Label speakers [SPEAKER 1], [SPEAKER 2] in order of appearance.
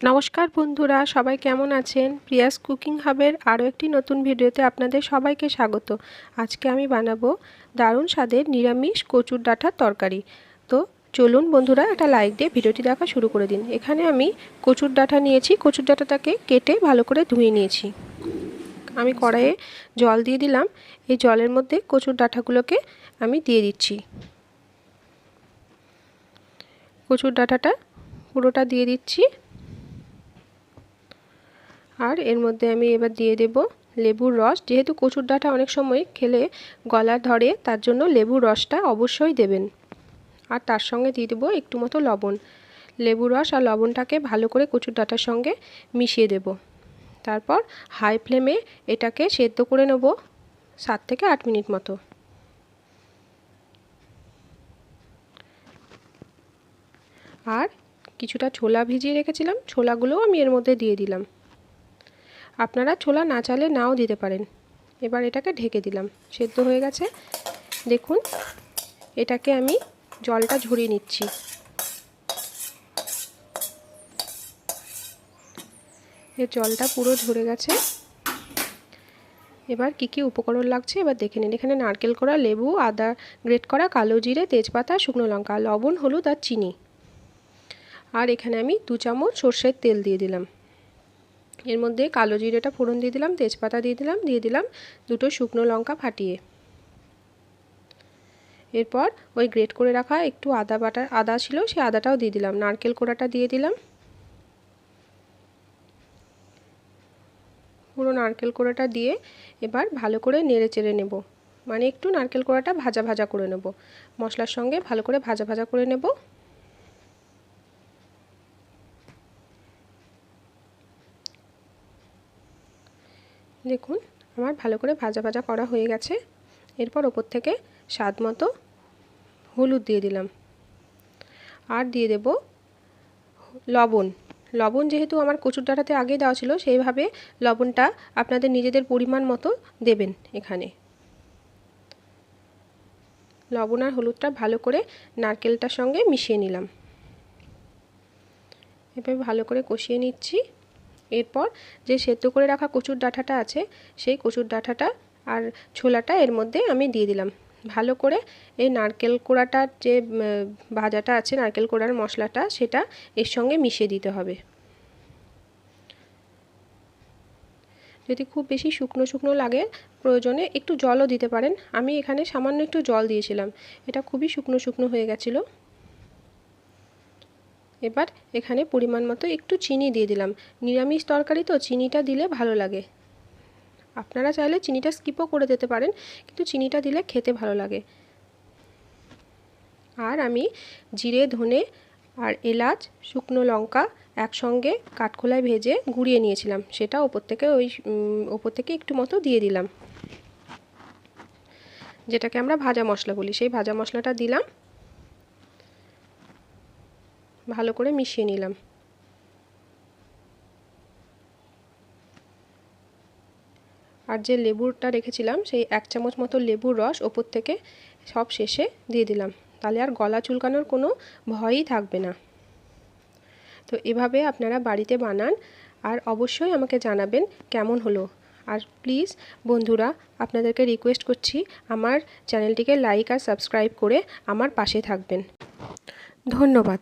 [SPEAKER 1] নমস্কার বন্ধুরা, সবাই কেমন আছেন? প্রিয়াস কুকিং হাবের আরও একটি নতুন ভিডিওতে আপনাদের সবাইকে স্বাগত। আজকে আমি বানাবো দারুণ স্বাদের নিরামিষ কচুর ডাঁটার তরকারি। তো চলুন বন্ধুরা, একটা লাইক দিয়ে ভিডিওটি দেখা শুরু করে দিন। এখানে আমি কচুর ডাঁটা নিয়েছি। কচুর ডাঁটাটাকে কেটে ভালো করে ধুয়ে নিয়েছি। আমি কড়াইয়ে জল দিয়ে দিলাম। এই জলের মধ্যে কচুর ডাঁটাগুলোকে আমি দিয়ে দিচ্ছি। কচুর ডাঁটাটা পুরোটা দিয়ে দিচ্ছি। আর এর মধ্যে আমি এবার দিয়ে দেব লেবুর রস। যেহেতু কচুর ডাঁটা অনেক সময় খেলে গলা ধরে তার জন্য লেবুর রসটা অবশ্যই দেবেন। আর তার সঙ্গে দিয়ে দেবো একটু মতো লবণ। লেবুর রস আর লবণটাকে ভালো করে কচুর ডাঁটার সঙ্গে মিশিয়ে দেব। তারপর হাই ফ্লেমে এটাকে সেদ্ধ করে নেব সাত থেকে আট মিনিট মতো। আর কিছুটা ছোলা ভিজিয়ে রেখেছিলাম। ছোলাগুলোও আমি এর মধ্যে দিয়ে দিলাম। আপনারা ছোলা না চালে নাও দিতে পারেন। এবার এটাকে ঢেকে দিলাম। সেদ্ধ হয়ে গেছে। দেখুন, এটাকে আমি জলটা ঝরিয়ে নিচ্ছি। এর জলটা পুরো ঝরে গেছে। এবার কি কি উপকরণ লাগছে এবার দেখে নিন। এখানে নারকেল করা, লেবু, আদা গ্রেট করা, কালো জিরে, তেজপাতা, শুকনো লঙ্কা, লবণ, হলুদ আর চিনি। আর এখানে আমি দু চামচ সর্ষের তেল দিয়ে দিলাম। এর মধ্যে কালো জিরেটা ফোড়ন দিয়ে দিলাম, তেজপাতা দিয়ে দিলাম দিয়ে দিলাম দুটো শুকনো লঙ্কা ফাটিয়ে। এরপর ওই গ্রেট করে রাখা একটু আদা বাটা আদা ছিল, সেই আদাটাও দিয়ে দিলাম, নারকেল কোড়াটা দিয়ে দিলাম। পুরো নারকেল কোড়াটা দিয়ে এবার ভালো করে নেড়ে চেড়ে নেব। মানে একটু নারকেল কোড়াটা ভাজা ভাজা করে নেব। মশলার সঙ্গে ভালো করে ভাজা ভাজা করে নেব। দেখুন, আমার ভালো করে ভাজা ভাজা করা হয়ে গেছে। এরপর ওপর থেকে স্বাদ মতো হলুদ দিয়ে দিলাম। আর দিয়ে দেব লবণ। লবণ যেহেতু আমার কচুর ডাঁটাতে আগে দেওয়া ছিল, সেইভাবে লবণটা আপনাদের নিজেদের পরিমাণ মতো দেবেন এখানে। লবণ আর হলুদটা ভালো করে নারকেলটার সঙ্গে মিশিয়ে নিলাম। এভাবে ভালো করে কষিয়ে নিচ্ছি। এরপর যে সেদ্ধ করে রাখা কচুর ডাঁটাটা আছে, সেই কচুর ডাঁটাটা আর ছোলাটা এর মধ্যে আমি দিয়ে দিলাম। ভালো করে এই নারকেল কোড়াটার যে ভাজাটা আছে নারকেল কোড়ার মশলাটা, সেটা এর সঙ্গে মিশিয়ে দিতে হবে। যদি খুব বেশি শুকনো শুকনো লাগে, প্রয়োজনে একটু জলও দিতে পারেন। আমি এখানে সামান্য একটু জল দিয়েছিলাম। এটা খুবই শুকনো শুকনো হয়ে গেছিল। এবার এখানে পরিমাণ মতো একটু চিনি দিয়ে দিলাম। নিরামিষ তরকারি তো চিনিটা দিলে ভালো লাগে। আপনারা চাইলে চিনিটা স্কিপও করে দিতে পারেন, কিন্তু চিনিটা দিলে খেতে ভালো লাগে। আর আমি জিরে, ধনে আর এলাচ, শুকনো লঙ্কা একসঙ্গে কাঠখোলায় ভেজে গুঁড়িয়ে নিয়েছিলাম। সেটা ওপর থেকে ওই ওপর থেকে একটু মতো দিয়ে দিলাম। যেটাকে আমরা ভাজা মশলা বলি, সেই ভাজা মশলাটা দিলাম। ভালো করে মিশিয়ে নিলাম। আর যে লেবুরটা রেখেছিলাম, সেই এক চামচ মতো লেবুর রস ওপর থেকে সব শেষে দিয়ে দিলাম। তাহলে আর গলা চুলকানোর কোনো ভয়ই থাকবে না। তো এভাবে আপনারা বাড়িতে বানান আর অবশ্যই আমাকে জানাবেন কেমন হলো। আর প্লিজ বন্ধুরা, আপনাদেরকে রিকোয়েস্ট করছি আমার চ্যানেলটিকে লাইক আর সাবস্ক্রাইব করে আমার পাশে থাকবেন। ধন্যবাদ।